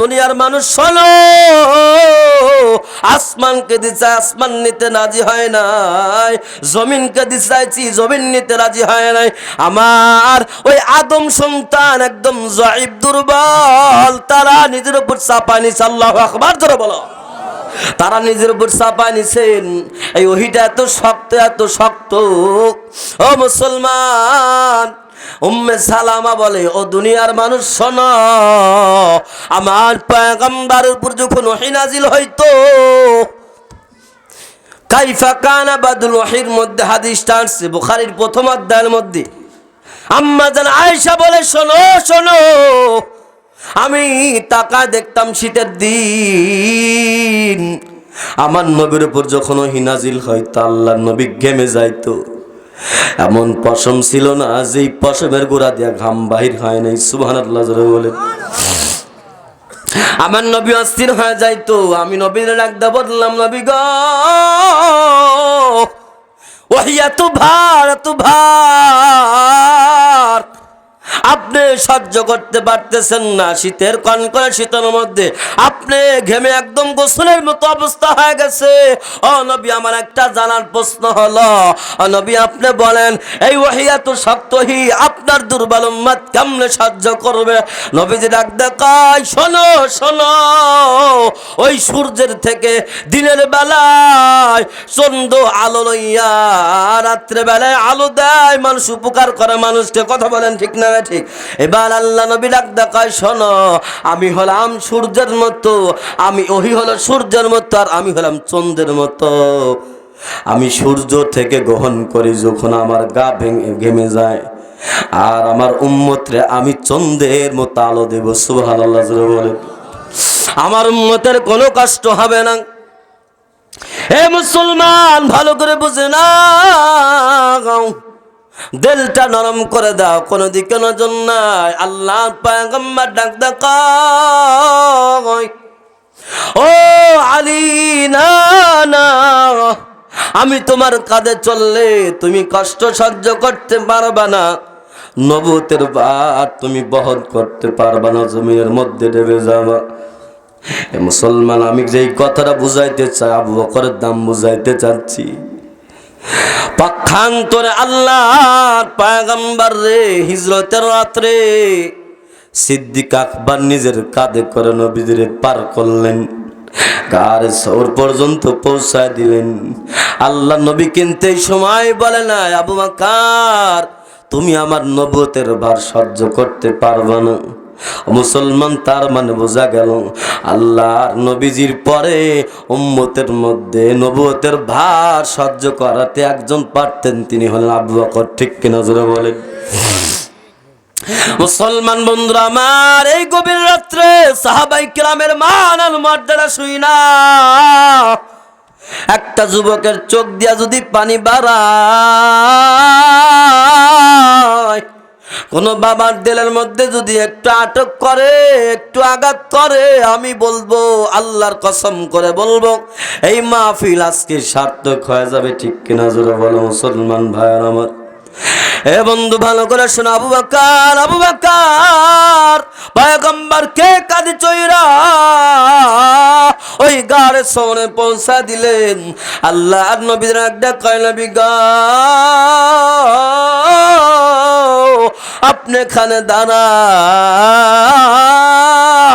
দুনিয়ার মানুষ, শোনো। আসমানকে দিচ্ছে আসমান নিতে রাজি হয় নাই। জমিনকে দিতে চাইছি জমিন নিতে রাজি হয় নাই। আমার ওই আদম সন্তান একদম জয়ীব, দুর্বল। তারা নিজের উপর চাপা নিছে, আল্লাহ আকবার ধরে বলো। তারা নিজের উপর চাপা নিছেন এই ওহিটা এত শক্ত এত শক্ত। ও মুসলমান উম্মে সালামা বলে, ও দুনিয়ার মানুষ, শোনো, আমার পয়গম্বরের উপর যখন ওহী নাজিল হইতো, কাইফা কানা বাদুল ওহির মধ্যে হাদিসটা আসছে, বুখারীর প্রথম অধ্যায়ের মধ্যে। আম্মা জান আয়েশা বলে, শোনো শোনো, আমি তাকা দেখতাম শীতের দিন। আমার নবীর উপর যখন হিনাজিল হয়তো আল্লাহ নবী ঘেমে যাইতো। এমন পশম ছিল না যেই পশমের গোড়া দিয়া ঘাম বাহির হয় নাই সুবাহ বলেন। আমার নবী অস্থির হয়ে যাইতো, আমি নবীর ডাকদা বদলাম, নবী গ। ওহি এত ভার, তো ভার। আপনি সহ্য করতে পারতেছেন না শীতের কনকনে, শীতের মধ্যে। আপনি ঘেমে একদম গোসলের মতো অবস্থা হয়ে গেছে। ও নবী, আমার একটা জানার প্রশ্ন হলো নবী, আপনি বলেন, এই ওহিয়া তো শক্তহি আপনার দুর্বল উম্মত কেমনে সহ্য করবে? নবীজি ডাক দেখায় শোনো শোনো, ওই সূর্যের থেকে দিনের বেলায় চন্দ্র আলো লইয়া রাত্রে বেলায় আলো দেয়। মানুষ উপকার করে, মানুষকে কথা বলেন ঠিক না ঠিক। এবার আল্লাহ নবী ডাক দেখায়, শোনো, আমি হলাম সূর্যের মতো, আমি ওহি হলো সূর্যের মতো, আর আমি হলাম চন্দ্রের মতো। আমি সূর্য থেকে গ্রহণ করি যখন আমার গা ভেঙে, ঘেমে যায়। আর আমার উম্মতরে আমি চন্দ্রের মতো আলো দেব সুবহান আল্লাহ বলে আমার উম্মতের কোনো কষ্ট হবে না। হে মুসলমান, ভালো করে বুঝে না দিলটা নরম করে দাও, কোনো দিকে নজর নাই। আল্লাহ পায়গম্বর ডাক দেখায় ও আলী, না না। আমি তোমার কাঁধে চললে তুমি কষ্ট সহ্য করতে পারবা না। নবতের বার তুমি বহন করতে পারবা না, জমিনের মধ্যে ডেবে যাবা। মুসলমান, আমি যেই কথাটা বুঝাইতে চাই, আবু বকরের দাম বুঝাইতে চাচ্ছি। পক্ষান্তরে আল্লাহর পায়গাম্বার রে, হিজরতের রাত্রে সিদ্দিক আকবর নিজের কাঁধে করে নবীদের পার করলেন। কার সৌর পর্যন্ত পৌঁছায় দিলেন। আল্লাহ নবী কিন্তু এই সময় বলে না আবু মাকার তুমি আমার নবতের ভার সহ্য করতে পারবে না। মুসলমান তার মানে বোঝা গেল আল্লাহর নবীজির পরে উম্মতের মধ্যে নবতের ভার সহ্য করাতে একজন পারতেন, তিনি হলেন আবু বকর। ঠিক কিনা জোরে বলেন? মুসলমান বন্ধুরা, আমার এই গভীর রাত্রে সাহাবাই কিরামের মান আর মর্যাদা শুই না। একটা যুবকের চোখ দিয়া যদি পানি বাড়ায় কোন বাবার দিলের মধ্যে যদি একটু আটক করে, একটু আঘাত করে, আমি বলব, আল্লাহর কসম করে বলব, এই মাহফিল আজকে সার্থক হয়ে যাবে, ঠিক কিনা জোরে বলো মুসলমান ভাইয়ার আমার? এ বন্ধু, ভালো করে শোনো, আবু বাকার আবু বাকার, পয়গম্বর কে কাঁদে চইরা ওই গাড়ে সোনে পৌঁছা দিলেন। আল্লাহ নবীর একটা কয় নবী গা আপনি এখানে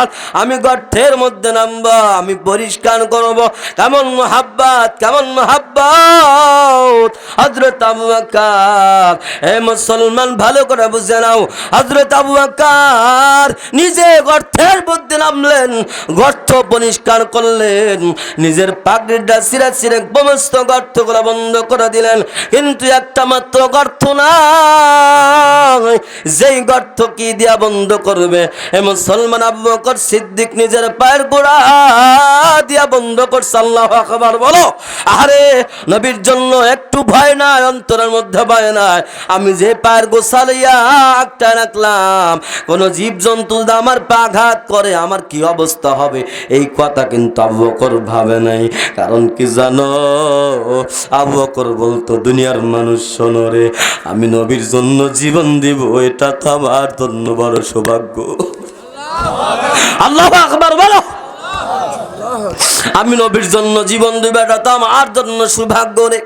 দাঁড়ান আমি গর্থের মধ্যে নামবো আমি পরিষ্কার করব। কেমন মোহাব্বাত, কেমন মোহাব্বত? হজরত আবু বকর হে মুসলমান ভালো করে বুঝে নাও। হজরত আবু বকর নিজে গর্থের মধ্যে নামলেন, গর্ত পরিষ্কার করলেন, নিজের পাগড়িটা সিরে সিরে সমস্ত গর্তগুলো বন্ধ করে দিলেন। কিন্তু একটা মাত্র গর্ত না যেই গর্ত কি দিয়া বন্ধ করবে? এ মুসলমান আবু বকর সিদ্দিক নিজের পায়ের গোড়া দিয়া বন্ধ করছে, আল্লাহ আকবার, বলো। আরে নবীর জন্য একটু ভয় নাই, অন্তরের মধ্যে ভয় নাই। আমি যে পায়ের গোসালিয়া একটা রাখলাম, কোন জীব জন্তু যদি আমার পাঘাত করে, আমার কি অবস্থা হবে? এই কথা কিন্তু আবু বকর ভাবে নাই। কারণ কি জানো? আবু বকর বলতো, দুনিয়ার মানুষ, শোনো রে, আমি নবীর জন্য জীবন দিব, এটা তো আমার জন্য বড় সৌভাগ্য। আল্লাহ আকবার আমি নবীর জন্য জীবন দিবাটা তো আমার জন্য সৌভাগ্য রে।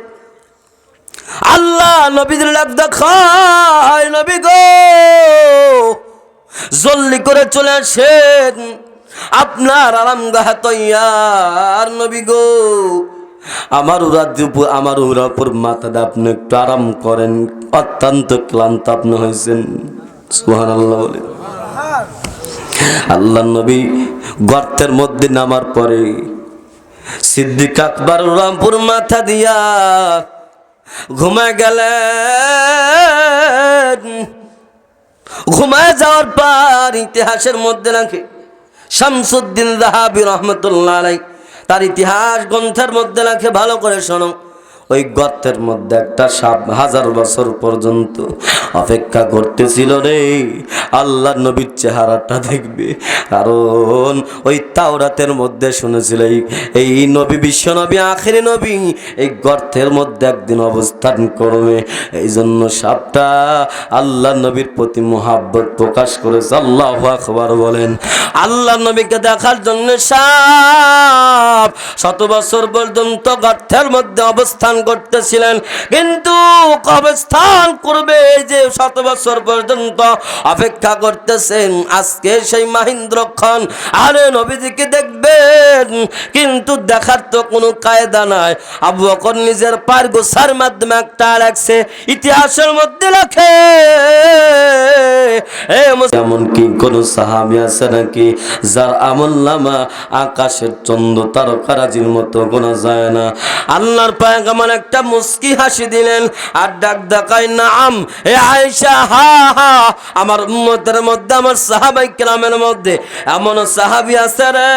আল্লাহ নবীদের লাগ দেখায় নবী গো। জলদি করে চলে আসেন। আপনার আরাম গাহা তৈয়ার নবী গো। আমার রাজ্য আমার উরাপুর মাথাটা আপনি একটু আরাম করেন। অত্যন্ত ক্লান্ত আপনি হয়েছেন। সুহান আল্লাহ বলে। আল্লাহ নবী গর্তের মধ্যে নামার পরে সিদ্দিক আকবর রামপুর মাথা দিয়া ঘুমায় গেলেন। ঘুমায় যাওয়ার পর ইতিহাসের মধ্যে রাখে শামসুদ্দিন রাহাবি রহমতুল্লাহ তার ইতিহাস গ্রন্থের মধ্যে রাখে ভালো করে শোনো। ওই গর্তের মধ্যে একটা সাপ হাজার বছর পর্যন্ত অপেক্ষা করতেছিল রে। আল্লাহ নবীর চেহারাটা দেখবে। কারণ ওই তাওরাতের মধ্যে শুনেছিল এই- নবী, বিশ্ব নবী, আখেরি নবী, এই গর্তের মধ্যে একদিন অবস্থান করবে। এই জন্য সাপটা আল্লাহ নবীর প্রতি মোহাব্বত প্রকাশ করেছে। আল্লাহ আকবার বলেন, আল্লাহ নবীকে দেখার জন্য সাপ শত বছর পর্যন্ত গর্তের মধ্যে অবস্থান করতেছিলেন। কিন্তু অবস্থান করবে যে শত বছর পর্যন্ত অপেক্ষা করতেছেন। আজকে সেই মাহিন্দ্র খান আরে নবীজিকে দেখবেন, কিন্তু দেখার তো কোনো কায়দা নাই। আবু বকর নিজের পার গোসার মাধ্যমে একটা রাখছে ইতিহাসের মধ্যে রাখে। এমন কি কোন সাহাবি আছে নাকি যার আমল নামা আকাশের চন্দ্র তারকারাজির মতো গোনা যায় না? আল্লাহর পায়গামান একটা মুস্কি হাসি দিলেন, আর ডাক ডাকায় নাম, এ আয়েশা, হা হা। আমার উম্মতের মধ্যে, আমার সাহাবাই কেরামের মধ্যে এমন সাহাবি আছে রে,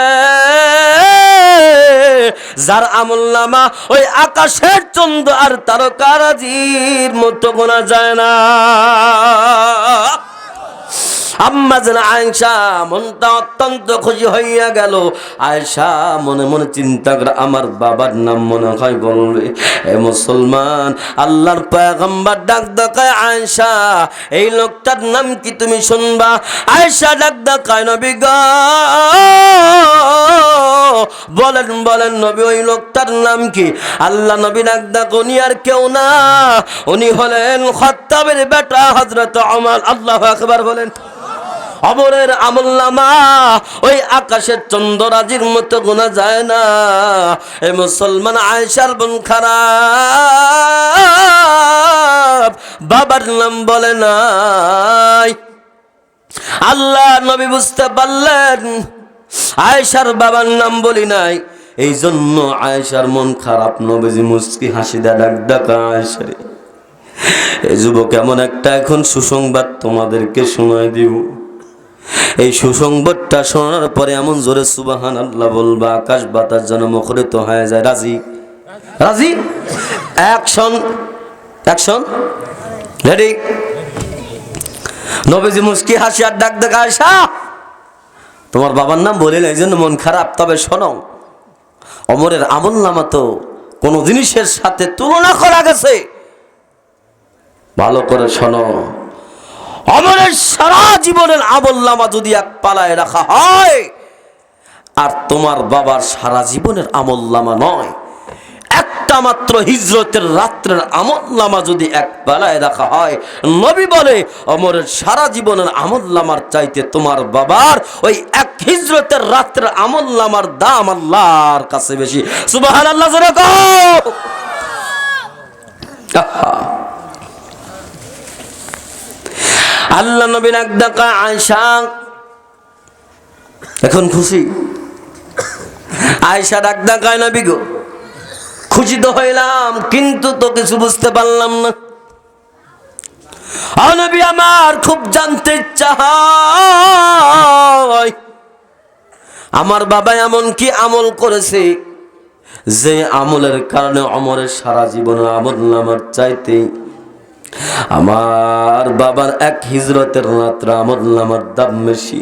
যার আমল নামা ওই আকাশের চন্দ্র আর তারকারাজির মতো গোনা যায় না। আম্মা যেন আয়সা মনটা অত্যন্ত খুশি হইয়া গেল। আয়সা মনে মনে চিন্তা করে, আমার বাবার নাম মনে হয় বলবে, এ মুসলমান, আল্লাহর পয়গম্বর ডাক ডাকায় আয়সা এই লোকটার নাম কি তুমি শুনবা? আয়সা ডাক ডাকায় নবী গো বলেন বলেন, নবী, ওই লোকটার নাম কি? আল্লাহ নবী ডাক ডাক উনি আর কেউ না। উনি হলেন খত্তাবের বেটা হজরত আমার আল্লাহ আকবার বলেন। অমরের আমল্লামা ওই আকাশের চন্দ্ররাজির মতো গোনা যায় না। এ মুসলমান আয়সার বোন খারাপ, বাবার নাম বলে নাই। আল্লাহ নবী বুঝতে পারলেন, আয়েশার বাবার নাম বলি নাই। এই জন্য আয়েশার মন খারাপ, নবীজি মুস্কি হাসি ডাক ডাকা আয়েশারে এই যুবক, এমন একটা এখন সুসংবাদ তোমাদেরকে শোনায় দিব। এই সুসংবাদটা শোনার পরে এমন জোরে সুবাহান আল্লাহ বলবা, আকাশ বাতাস যেন মুখরিত হয়ে যায়। রাজি? রাজি? অ্যাকশন? অ্যাকশন? রেডি নবীজি মুস্কি হাসি আর ডাক দেখা আসা। তোমার বাবার নাম বলিলে এই জন্য মন খারাপ, তবে শোনো, অমরের আমল নামা তো কোনো জিনিসের সাথে তুলনা করা গেছে। ভালো করে শোনো। অমরের সারা জীবনের আমল নামা যদি এক পালায় রাখা হয়, আর তোমার বাবার সারা জীবনের আমল নামা নয়, একটা মাত্র হিজরতের রাত্রের আমল নামা যদি এক বেলায় রাখা হয়, নবী বলে, অমরের সারা জীবনের আমল নামার চাইতে তোমার বাবার ওই এক হিজরতের রাত্রের আমল নামার দাম আল্লাহর কাছে বেশি। সুবাহ আল্লাহ আল্লাহ নবীন এক ডাকা আয়সা এখন খুশি। আয়সা ডাকায় নবী গো। খুশি তো হইলাম, কিন্তু তো কিছু বুঝতে পারলাম না। নবী, আমার খুব জানতে ইচ্ছা হয়। আমার বাবা এমন কি আমল করেছে যে আমলের কারণে অমরের সারা জীবনের আমল নামার চাইতে আমার বাবার এক হিজরতের রাত্র আমল নামার দাম বেশি।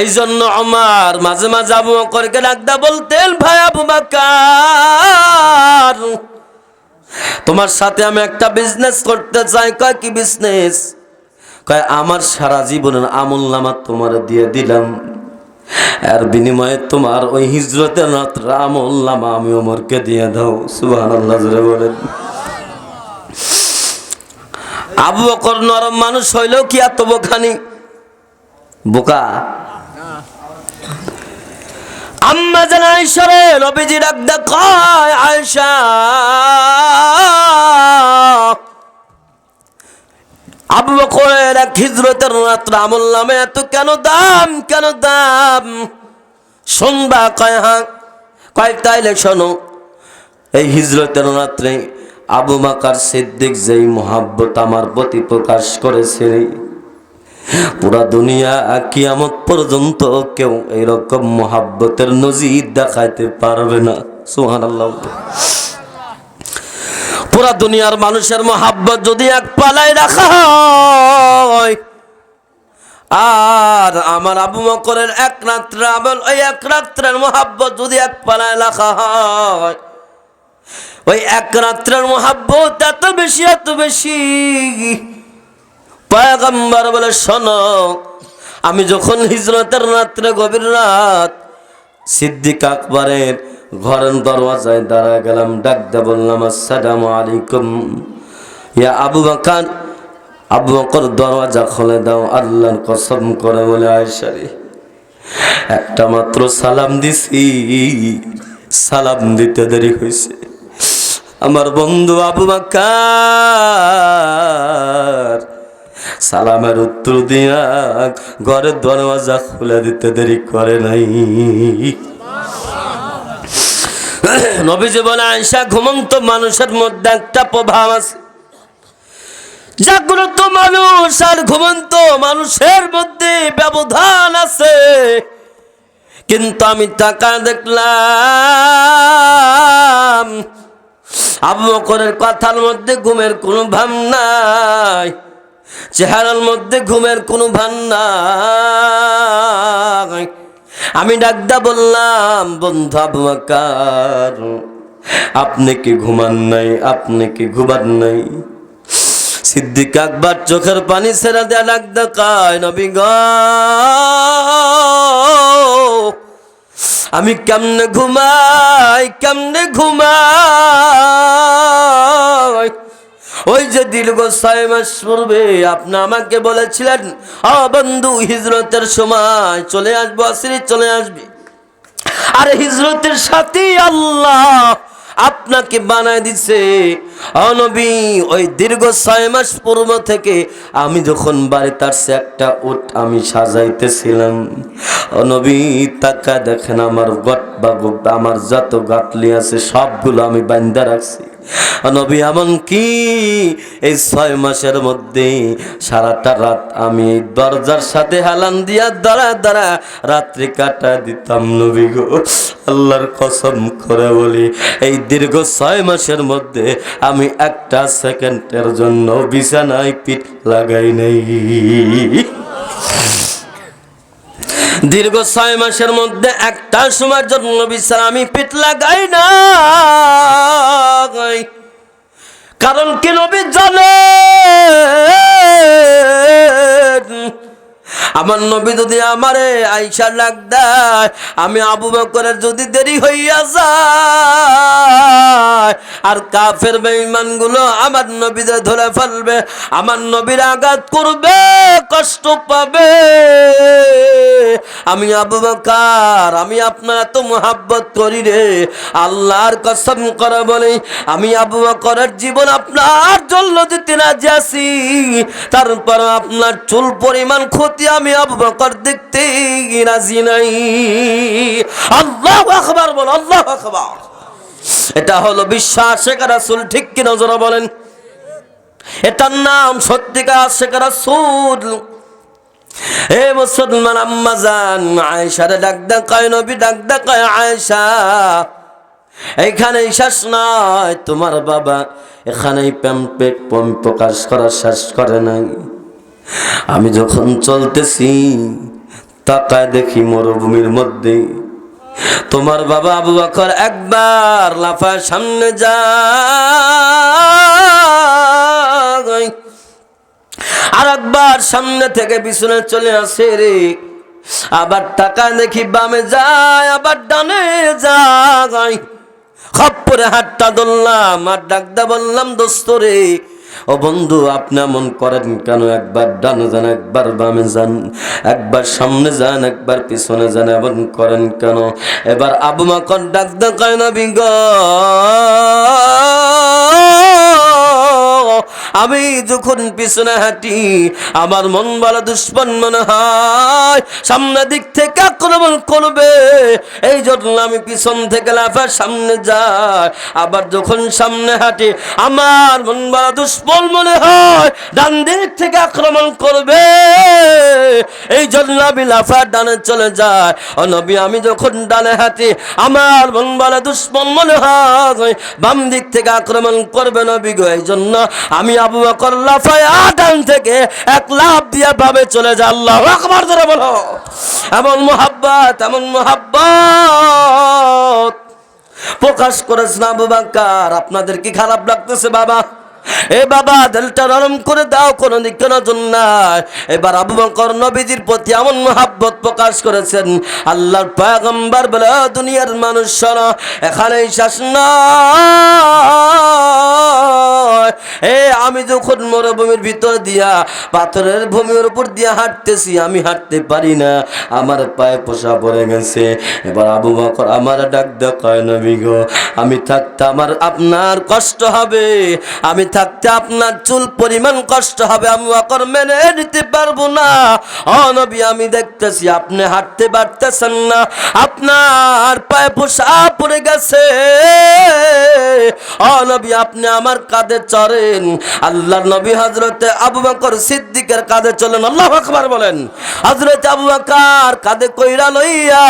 এই জন্য আমার মাঝে মাঝে আবু বকরকে ডাকদা বলতেন, ভাই আবু বাকার, তোমার সাথে আমি একটা বিজনেস করতে চাই। কয়, কি বিজনেস কয়, আমার সারা জীবনের আমল নামা তোমার দিয়ে দিলাম। এর বিনিময়ে তোমার ওই হিজরতের রাত্রে আমল নামা আমি ওমরকে দিয়ে দাও। সুবাহ আল্লাহ বলেন। আবু বকর নরম মানুষ হইলেও কি এত বোখানি বোকা। আম্মা জান আয়েশারে নবীজি ডাক ডাক কয় আয়েশা। আবু বকরের এক হিজরতের রাত্র আমল নামে এত কেন দাম কেন দাম? শুনবা কয় হ্যাঁ কয়, তাইলে শোনো, এই হিজরতের রাত্রে আবু মাকার সিদ্দিক যেই মোহাব্বত আমার প্রতি প্রকাশ করেছে পুরা দুনিয়া কিয়ামত পর্যন্ত কেউ এইরকম মোহাব্বতের নজির দেখাইতে পারবে না। সুহান আল্লাহ পুরা দুনিয়ার মানুষের মোহাব্বত যদি এক পালায় রাখা হয়, আর আমার আবু মকরের এক রাত্রে আমল, ওই এক রাত্রের মোহাব্বত যদি এক পালায় রাখা হয় ওই এক রাত্রের মোহাব্বত এত বেশি এত বেশি। পয়গম্বর বলে, শোনো, আমি যখন হিজরতের রাত্রে গভীর রাত সিদ্দিক আকবরের ঘরের দরওয়াজায় দাঁড়া গেলাম, ডাক দে বললাম, আসসালামু আলাইকুম। ইয়া আবু বাকার, আবু বকর দরওয়াজা খুলে দাও, আল্লাহর কসম করে বলে আয়সারি একটা মাত্র সালাম দিছি। সালাম দিতে দেরি হয়েছে আমার বন্ধু আবু বাকার সালামের উত্তর দিয়া ঘরের দরওয়াজা খুলে দিতে দেরি করে নাই। নবীজি বলে আয়সা ঘুমন্ত মানুষের মধ্যে একটা প্রভাব আছে। জাগ্রত মানুষ আর ঘুমন্ত মানুষের মধ্যে ব্যবধান আছে। কিন্তু আমি টাকা দেখলাম আবু কথার মধ্যে ঘুমের কোনো ভাব নাই, চেহারার মধ্যে ঘুমের কোনো ভান নাই। আমি ডাকদা বললাম, বন্ধু আবু আপনি কি ঘুমান নাই? আপনি কি ঘুমান নাই? সিদ্দিক আকবর চোখের পানি ছেড়ে দেয়া ডাকদা কায়, নবী গ আমি কেমনে ঘুমাই কেমনে ঘুমাই? ওই যে দীর্ঘ ছয় মাস পূর্বে আপনি আমাকে বলেছিলেন অ বন্ধু, হিজরতের সময় চলে আসব, আসিরি চলে আসবি। আর হিজরতের সাথে আল্লাহ আপনাকে বানায় দিছে। অনবী ওই দীর্ঘ ছয় মাস পূর্ব থেকে আমি যখন বাড়িতে আসছে একটা উট আমি সাজাইতেছিলাম। অনবী তাকা দেখেন আমার গট বা আমার যত গাটলি আছে সবগুলো আমি বান্ধা রাখছি। নবী, এমন কি? এই ছয় মাসের মধ্যে সারাটা রাত আমি দরজার সাথে হালান দিয়া দাঁড়া দাঁড়া রাত্রি কাটা দিতাম নবী গো। আল্লাহর কসম করে বলি, এই দীর্ঘ ছয় মাসের মধ্যে আমি একটা সেকেন্ডের জন্য বিছানায় পিঠ লাগাই নাই। দীর্ঘ ছয় মাসের মধ্যে একটা সময়ের জন্য বিচার আমি পিঠ লাগাই না কারণ কি নবী জানে আমার নবী যদি আমারে আইসা লাগ দেয়, আমি আবু বকরের যদি দেরি হইয়া যায়, আর কাফের বেঈমানগুলো আমার নবীদের ধরে ফেলবে, আমার নবীর আঘাত করবে, কষ্ট পাবে। আমি আবু বকর, আমি আপনার এত মোহাব্বত করি রে, আল্লাহর কসম করে বলি, আমি আবু বকরের জীবন আপনার জন্য দিতে রাজি আছি তারপর আপনার চুল পরিমাণ ক্ষতি আমি আবু বকর দেখতে রাজি নাই আল্লাহ আকবার বল, আল্লাহ আকবার। এটা হলো বিশ্বাস শেখার রাসূল ঠিক কি নজর বলেন? এটার নাম সত্যিকার শেখার রাসূল। এ মুসলমান আম্মা জান, আয়েশারে ডাক ডাকায় নবী ডাক ডাকায় আয়েশা। এইখানে শেষ নয়, তোমার বাবা এখানেই প্রেম পেট পম প্রকাশ করা শেষ করে নাই। আমি যখন চলতেছি, তাকায় দেখি মরুভূমির মধ্যে। তোমার বাবা আবু বকর একবার লাফার সামনে যায়। আর একবার সামনে থেকে পিছনে চলে আসে রে। আবার টাকা দেখি বামে যায়, আবার ডানে যায়। খপ্পরে হাতটা ধরলাম, আর ডাকদা বললাম, দোস্ত রে ও বন্ধু, আপনি এমন করেন কেন? একবার ডানে যান, একবার বামে যান, একবার সামনে যান, একবার পিছনে যান, এমন করেন কেন? এবার আবু মাকর ডাক ডাকায় না বিঙ্গ আমি যখন পিছনে হাঁটি, আমার মন বলা দুষ্পন মনে হয়। সামনে দিক থেকে আক্রমণ করবে। এই জন্য আমি পিছন থেকে লাফার সামনে যাই। আবার যখন সামনে হাঁটি, আমার মন বলা দুষ্পন মনে হয়, ডান দিক থেকে আক্রমণ করবে। এই জন্য আমি লাফার ডানে চলে যাই। ও নবী, আমি যখন ডানে হাঁটি, আমার মন বলা দুষ্পন মনে হয়, বাম দিক থেকে আক্রমণ করবে নবী গো। এই জন্য আমি আবু বকর থেকে এক লাভ দিয়ে ভাবে চলে যা আল্লাহ আকবার ধরে বলো। এমন মোহাব্বত এমন মোহাব্বত। প্রকাশ করেছেন আবু বাক্কার আপনাদের কি খারাপ লাগতেছে, বাবা? এ বাবা দিলটা নরম করে দাও, কোন দিকে নজর নাই। এবার আবু বকর নবীজির প্রতি এমন মহাব্বত প্রকাশ করেছেন, আল্লাহর পয়গম্বর বলে দুনিয়ার মানুষ, শোনো, এখানেই নয়। এ, আমি যখন মরুভূমির ভিতর দিয়া, পাথরের ভূমির উপর দিয়া হাঁটতেছি, আমি হাঁটতে পারি না। আমার পায়ে পোষা পড়ে গেছে। এবার আবু বকর আমার ডাক দেখায় নবী গো, আমি থাকতে আমার আপনার কষ্ট হবে। আমি থাকতে আপনার চুল পরিমাণ কষ্ট হবে আমি বকর মেনে নিতে পারব না। ও নবী, আমি দেখতেছি আপনি হাঁটতে পারতেছেন না। আপনার পায়ে পোষা পড়ে গেছে। ও নবী, আপনি আমার কাঁধে চড়েন। আল্লাহর নবী হজরতে আবু বকর সিদ্দিকের কাঁধে চলেন। আল্লাহ আকবার বলেন। হজরত আবু বকর কাঁধে কইরা লইয়া,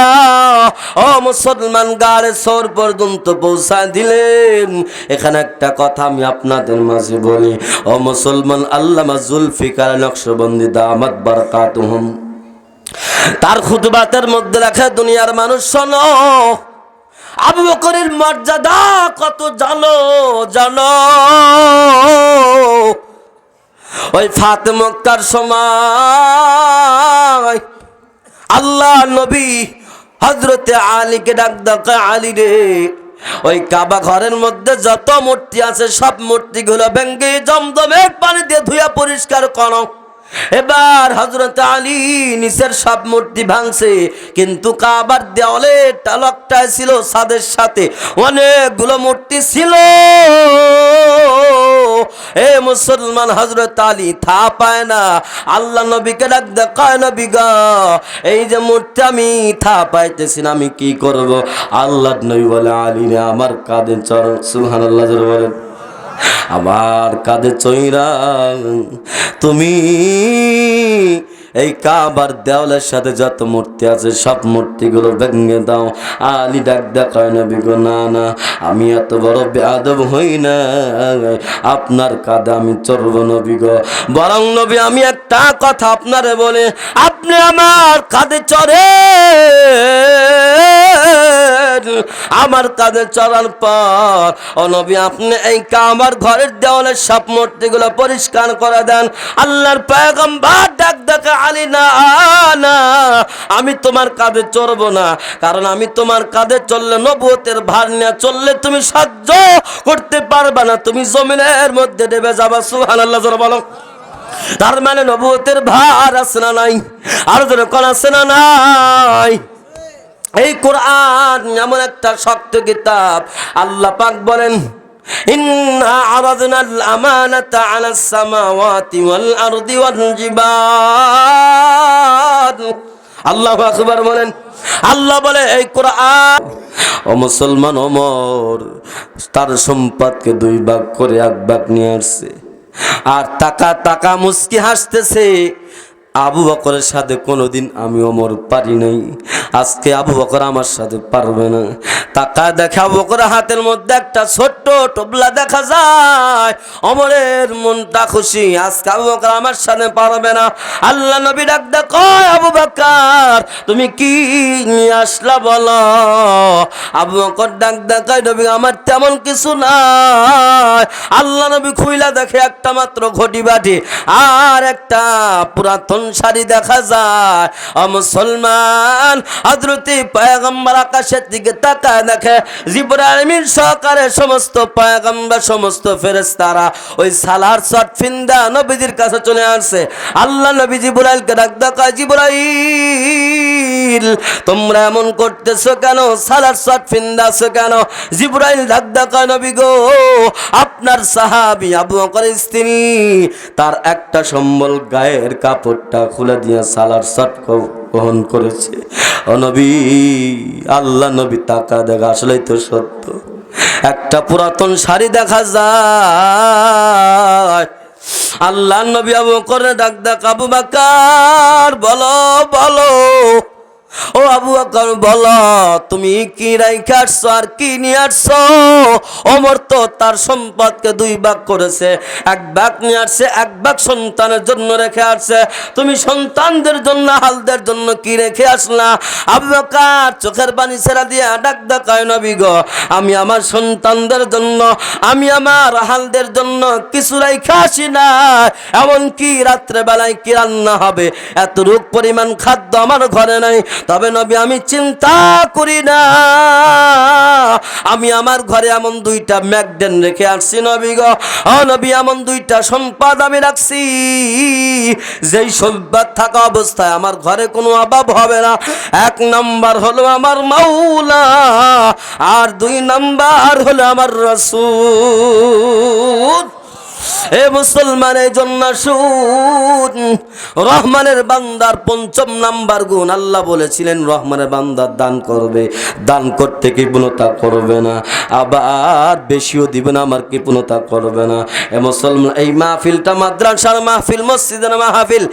ও মুসলমান, গাড়ে সর পর্যন্ত পৌঁছায় দিলেন। এখানে একটা কথা আমি আপনাদের মাঝে বলি, ও মুসলমান, আল্লামা জুলফিকার নকশবন্দি দামাত বারাকাতুহুম। তার খুতবাতের মধ্যে লেখা, দুনিয়ার মানুষ শোনো, আবু বকরের মর্যাদা কত জানো জানো। ওই ফাতে মক্কার সময় আল্লাহ নবী হজরতে আলীকে ডাক ডাকা আলী রে ওই কাবা ঘরের মধ্যে যত মূর্তি আছে, সব মূর্তিগুলো ভেঙ্গে জমদমের পানি দিয়ে ধুয়া পরিষ্কার কর। এবার হজরত আলী নিচের সব মূর্তি ভাঙছে, কিন্তু কাবার দেওয়ালে টালকটায় ছিল সাদের সাথে। অনেকগুলো মূর্তি ছিল। এ মুসলমান হজরত আলী, থা পায় না। আল্লাহ নবীকে ডাক দেখায় নবী গা, এই যে মূর্তি আমি থা পাইতেছি না, আমি কি করব? আল্লাহ নবী বলে, আলী রে, আমার কাঁধে চরণ সুলহান আল্লাহ বলেন। আমার কাঁধে চৈরা তুমি এই কাবার দেওয়ালের সাথে যত মূর্তি আছে, সব মূর্তিগুলো ভেঙে দাও। আলী ডাক দেখায় না বিগো না না, আমি এত বড় বেআব হই না। আপনার কাঁধে আমি চড়ব না গো। বরং নবী, আমি একটা কথা আপনারে বলে, আপনি আমার কাঁধে চড়ে আমার কাঁধে চড়ার পর, ও নবী, আপনি এই কামার ঘরের দেওয়ালের সব মূর্তিগুলো পরিষ্কার করে দেন। আল্লাহর পয়গম্বর ডাক ডাকা, আলী, না আমি তোমার কাঁধে চড়বো না। কারণ আমি তোমার কাঁধে চললে নবুয়তের ভার নিয়ে চললে তুমি সহ্য করতে পারবে না। তুমি জমিনের মধ্যে দেবে যাবা সুহান আল্লাহ বলো। তার মানে নবুয়তের ভার আছে না নাই? আর ধরে কোন আছে না নাই? এই কোরআন এমন একটা শক্ত কিতাব আল্লাহ পাক বলেন إنا عرضنا الأمانة على السماوات والأرض والجبال আল্লাহ আকবার বলেন আল্লাহ বলে এই কোরআন ও মুসলমান ওমর তার সম্পদকে দুই ভাগ করে এক ভাগ নিয়ে আসছে আর টাকা টাকা মুস্কি হাসতেছে আবু বকরের সাথে কোনোদিন আমি অমর পারি নাই। আজকে আবু বকর আমার সাথে পারবে না। টাকা দেখে আবু বকর হাতের মধ্যে একটা ছোট্ট টবলা দেখা যায়। অমরের মনটা খুশি। আজকে আবু বকর আমার সাথে পারবে না। আল্লাহ নবী ডাক দেখো আবু বকর, তুমি কি নিয়ে আসলা বলো? আবু বকর ডাক দেখায় নবী, আমার তেমন কিছু নাই। আল্লাহ নবী খুইলা দেখে একটা মাত্র ঘটি বাটি আর একটা পুরাতন শাড়ি দেখা যায়। মুসলমান হজরতি পয়গম্বর আকাশের দিকে তাকায় দেখে, জিব্রাইল সহকারে সমস্ত পয়গম্বর, সমস্ত ফেরেশতারা ওই সালার শট ফিন্দা নবীজির কাছে চলে আসছে আল্লাহ নবী জিব্রাইলকে ডাক দেখায় জিব্রাইল, তোমরা এমন করতেছো কেন? সালার শট ফিন্দাছো কেন? জিব্রাইল ডাক দেখায় নবী গো, আপনার সাহাবি আবু বকরের স্ত্রী, তার একটা সম্বল গায়ের কাপড়টা খুলে দিয়ে সালার শট গ্রহণ করেছে। অনবী আল্লাহ নবী তাকা দেখা আসলেই তো সত্য। একটা পুরাতন শাড়ি দেখা যায়। আল্লাহ নবী আবু করে ডাক ডাক আবু বাকার, বলো বলো। ও আবু বকর, বলো, তুমি কি রাইখে আসছো আর কি নিয়ে আসছো? অমর তো তার সম্পদকে দুই ভাগ করেছে। এক ভাগ নিয়ে আসছে, এক ভাগ সন্তানের জন্য রেখে আসছে। তুমি সন্তানদের জন্য, হালদের জন্য কি রেখে আসলা? আবু বকর, চোখের পানি ছেড়া দিয়ে ডাক ডাকায় নবী গো, আমি আমার সন্তানদের জন্য, আমি আমার হালদের জন্য কিছু রাইখে আসি না এমনকি রাত্রে বেলায় কি রান্না হবে? এত রূপ পরিমাণ খাদ্য আমার ঘরে নাই। তবে নবী, আমি চিন্তা করি না। আমি আমার ঘরে এমন দুইটা ম্যাকডেন রেখে আসছি নবী গো। নবী, এমন দুইটা সম্পদ আমি রাখছি। যেই সম্পদ থাকা অবস্থায় আমার ঘরে কোনো অভাব হবে না। এক নাম্বার হলো আমার মাওলা, আর দুই নাম্বার হলো আমার রসুল। এ মুসলমানের জন্য সুদ রহমানের বান্দার পঞ্চম নাম্বার গুণ আল্লাহ বলেছিলেন, রহমানের বান্দার দান করবে। দান করতে কৃপণতা করবে না। আবার বেশিও দিবে না, আমার কৃপণতা করবে না। এ মুসলমান, এই মাহফিলটা মাদ্রাসার মাহফিল, মসজিদের মাহফিল।